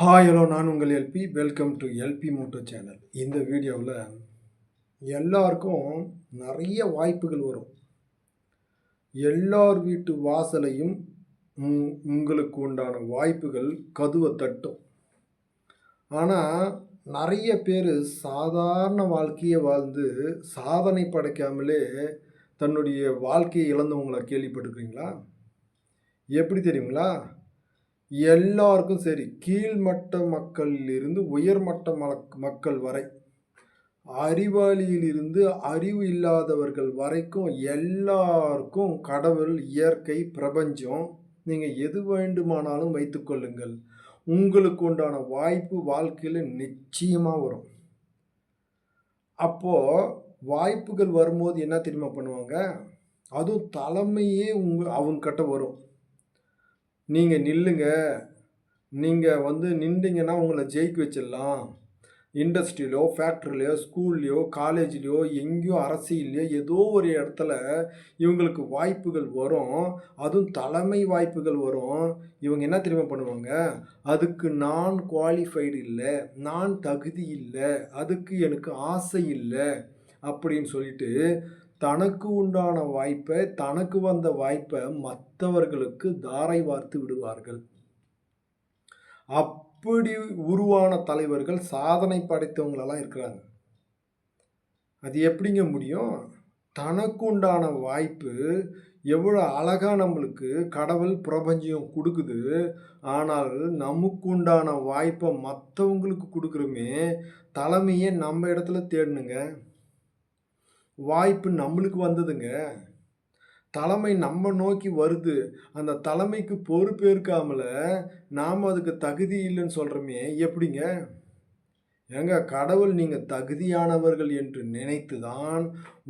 Hi hello நான் உங்கள் LP welcome to LP moto channel இந்த வீடியோவில் எல்லாருக்கும் நிறைய வாய்ப்புகள் வரும். எல்லார் வீட்டு வாசலையும் உங்களுக்கு உண்டான வாய்ப்புகள் கதுவை தட்டும். ஆனால் நிறைய பேர் சாதாரண வாழ்க்கையை வாழ்ந்து சாதனை படைக்காமலே தன்னுடைய வாழ்க்கையை இழந்தவங்களை கேள்விப்பட்டிருக்கிறீங்களா? எப்படி தெரியுங்களா? எல்லாருக்கும் சரி. கீழ்மட்ட மக்களிலிருந்து உயர்மட்ட மலக்- மக்கள் வரை. அறிவாளியிலிருந்து அறிவு இல்லாதவர்கள் வரைக்கும் எல்லாருக்கும் கடவுள் இயற்கை பிரபஞ்சம் நீங்கள் எது வேண்டுமானாலும் வைத்துக்கொள்ளுங்கள் உங்களுக்கு உண்டான வாய்ப்பு வாழ்க்கையில் நிச்சயமாக வரும். அப்போது வாய்ப்புகள் வரும்போது என்ன தெரியுமா பண்ணுவாங்க? அதுவும் தலைமையே உங்க அவங்க கிட்ட வரும். நீங்கள் நில்லுங்க. நீங்கள் வந்து நின்றீங்கன்னா உங்களை ஜெயிக்க வச்சிடலாம். இண்டஸ்ட்ரியிலோ ஃபேக்ட்ரிலையோ ஸ்கூல்லையோ காலேஜ்லேயோ எங்கேயோ அரசியல்லையோ ஏதோ ஒரு இடத்துல இவங்களுக்கு வாய்ப்புகள் வரும். அதுவும் தலைமை வாய்ப்புகள் வரும். இவங்க என்ன தெரியுமா பண்ணுவாங்க? அதுக்கு நான் குவாலிஃபைடு இல்லை. நான் தகுதி இல்லை. அதுக்கு எனக்கு ஆசை இல்லை. அப்படின்னு சொல்லிட்டு தனக்கு உண்டான வாய்ப்பை தனக்கு வந்த வாய்ப்பை மற்றவர்களுக்கு தாரை வார்த்து விடுவார்கள். அப்படி உருவான தலைவர்கள் சாதனை படைத்தவங்களெல்லாம் இருக்கிறாங்க. அது எப்படிங்க முடியும்? தனக்கு உண்டான வாய்ப்பு எவ்வளோ அழகாக நம்மளுக்கு கடவுள் பிரபஞ்சம் கொடுக்குது. ஆனால் நமக்கு உண்டான வாய்ப்பை மற்றவங்களுக்கு கொடுக்குறோமே தலைமையை நம்ம இடத்துல தேடணுங்க. வாய்ப்பு நம்மளுக்கு வந்ததுங்க. தலைமை நம்ம நோக்கி வருது. அந்த தலைமைக்கு பொறுப்பேற்காமல நாம் அதுக்கு தகுதி இல்லைன்னு சொல்கிறோமே எப்படிங்க? ஏங்க கடவுள் நீங்கள் தகுதியானவர்கள் என்று நினைத்து தான்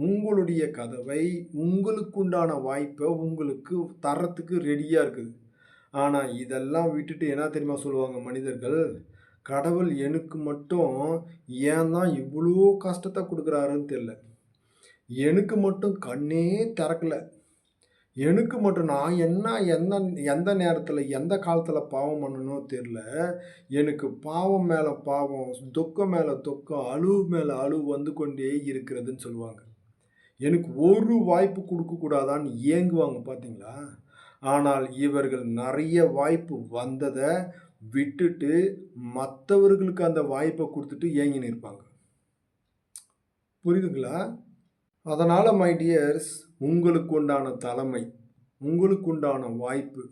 உங்களுடைய கதவை உங்களுக்குண்டான வாய்ப்பை உங்களுக்கு தரத்துக்கு ரெடியாக இருக்குது. ஆனால் இதெல்லாம் விட்டுட்டு என்ன தெரியுமா சொல்லுவாங்க மனிதர்கள்? கடவுள் எனக்கு மட்டும் ஏன் தான் இவ்வளோ கஷ்டத்தை கொடுக்குறாருன்னு தெரில எனக்கு மட்டும் கண்ணே திறக்கல. எனக்கு மட்டும் நான் என்ன எந்த எந்த நேரத்தில் எந்த காலத்தில் பாவம் பண்ணணும் தெரில. எனக்கு பாவம் மேலே பாவம் துக்கம் மேலே துக்கம் அழுவு மேலே அழுவு வந்து கொண்டே இருக்கிறதுன்னு சொல்லுவாங்க. எனக்கு ஒரு வாய்ப்பு கொடுக்கக்கூடாதான்னு ஏங்குவாங்க பார்த்தீங்களா ஆனால் இவர்கள் நிறைய வாய்ப்பு வந்ததை விட்டுட்டு மற்றவர்களுக்கு அந்த வாய்ப்பை கொடுத்துட்டு ஏங்கி நிற்பாங்க புரியுதுங்களா? அதனால் மை டியர்ஸ் உங்களுக்கு உண்டான தலைமை உங்களுக்கு உண்டான வாய்ப்பு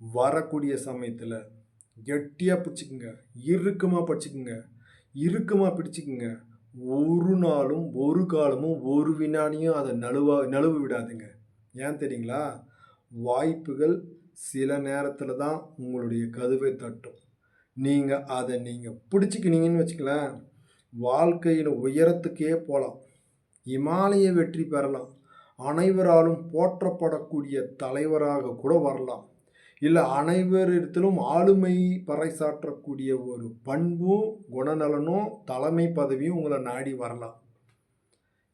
வரக்கூடிய சமயத்தில் கெட்டியாக பிடிச்சிக்குங்க இறுக்கமாக பிடிச்சிக்கோங்க இறுக்கமாக பிடிச்சிக்குங்க. ஒரு நாளும் ஒரு காலமும் ஒரு வினாடியும் அதை நழுவா நழுவு விடாதுங்க. ஏன் தெரியுங்களா? வாய்ப்புகள் சில நேரத்தில் தான் உங்களுடைய கதுவை தட்டும். நீங்கள் அதை நீங்கள் பிடிச்சிக்கினீங்கன்னு வச்சுக்கலாம் வாழ்க்கையில் உயரத்துக்கே போகலாம் இமாலய வெற்றி பெறலாம். அனைவராலும் போற்றப்படக்கூடிய தலைவராக கூட வரலாம். இல்லை அனைவரிடத்திலும் ஆளுமை பறைசாற்றக்கூடிய ஒரு பண்பும் குணநலனும் தலைமை பதவியும் உங்களை நாடி வரலாம்.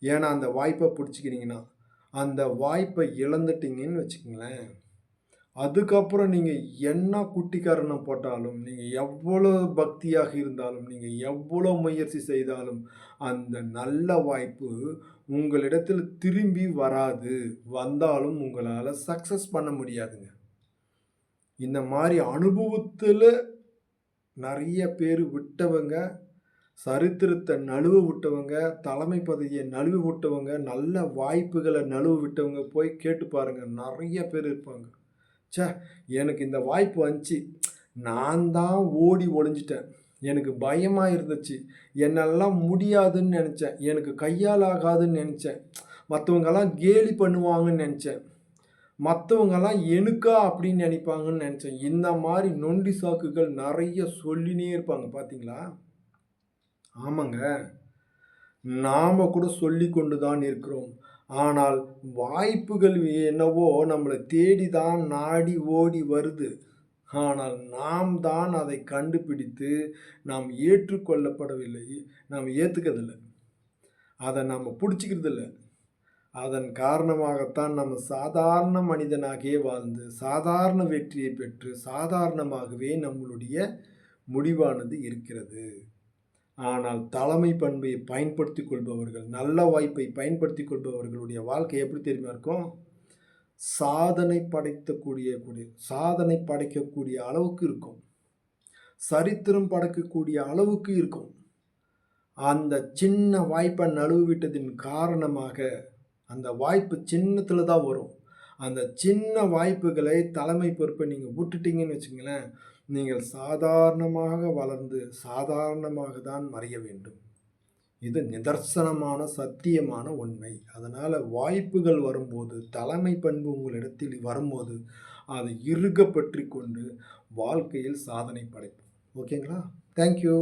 ஏன்னா அந்த வாய்ப்பை பிடிச்சிக்கினீங்கன்னா அந்த வாய்ப்பை இழந்துட்டீங்கன்னு வச்சுக்கோங்களேன். அதுக்கப்புறம் நீங்கள் என்ன குட்டிக்காரணம் போட்டாலும் நீங்கள் எவ்வளோ பக்தியாக இருந்தாலும் நீங்கள் எவ்வளோ முயற்சி செய்தாலும் அந்த நல்ல வாய்ப்பு உங்களிடத்தில் திரும்பி வராது. வந்தாலும் உங்களால் சக்ஸஸ் பண்ண முடியாதுங்க. இந்த மாதிரி அனுபவத்தில் நிறைய பேர் விட்டவங்க சரித்திரத்தை நழுவ விட்டவங்க தலைமை பதவியை நழுவ விட்டவங்க நல்ல வாய்ப்புகளை நழுவ விட்டவங்க போய் கேட்டு பாருங்கள் நிறைய பேர் இருப்பாங்க. ச்சே எனக்கு இந்த வாய்ப்பு வந்துச்சு. நான் தான் ஓடி ஒளிஞ்சிட்டேன். எனக்கு பயமாக இருந்துச்சு. என்னெல்லாம் முடியாதுன்னு நினச்சேன். எனக்கு கையால் ஆகாதுன்னு நினச்சேன். மற்றவங்கெல்லாம் கேலி பண்ணுவாங்கன்னு நினச்சேன். மற்றவங்கெல்லாம் எனக்கா அப்படின்னு நினைப்பாங்கன்னு நினச்சேன். இந்த மாதிரி நொண்டி சாக்குகள் நிறைய சொல்லினே இருப்பாங்க பார்த்தீங்களா ஆமாங்க. நாம் கூட சொல்லி கொண்டு தான் இருக்கிறோம். ஆனால் வாய்ப்புகள் என்னவோ நம்மளை தேடி தான் நாடி ஓடி வருது. ஆனால் நாம் தான் அதை கண்டுபிடித்து நாம் ஏற்றுக்கொள்ளப்படவில்லை. நாம் ஏற்றுக்கிறதில்லை அதை நம்ம பிடிச்சிக்கிறதில்ல. அதன் காரணமாகத்தான் நம்ம சாதாரண மனிதனாகவே வாழ்ந்து சாதாரண வெற்றியை பெற்று சாதாரணமாகவே நம்மளுடைய முடிவானது இருக்கிறது. ஆனால் தலைமை பண்பை பயன்படுத்திக் கொள்பவர்கள் நல்ல வாய்ப்பை பயன்படுத்தி கொள்பவர்களுடைய வாழ்க்கை எப்படி தெரியுமா இருக்கும்? சாதனை படைத்தக்கூடிய கூடிய சாதனை படைக்கக்கூடிய அளவுக்கு இருக்கும். சரித்திரம் படைக்கக்கூடிய அளவுக்கு இருக்கும். அந்த சின்ன வாய்ப்பை நழுவிட்டதின் காரணமாக அந்த வாய்ப்பு சின்னத்தில் தான் வரும். அந்த சின்ன வாய்ப்புகளை தலைமை பொறுப்பை நீங்கள் விட்டுட்டீங்கன்னு வச்சுங்களேன் நீங்கள் சாதாரணமாக வளர்ந்து சாதாரணமாக தான் மறைய வேண்டும். இது நிதர்சனமான சத்தியமான உண்மை. அதனால் வாய்ப்புகள் வரும்போது தலைமை பண்பு உங்களிடத்தில் வரும்போது அதை இறுக பற்றி கொண்டு வாழ்க்கையில் சாதனை படைப்போம். ஓகேங்களா? தேங்க்யூ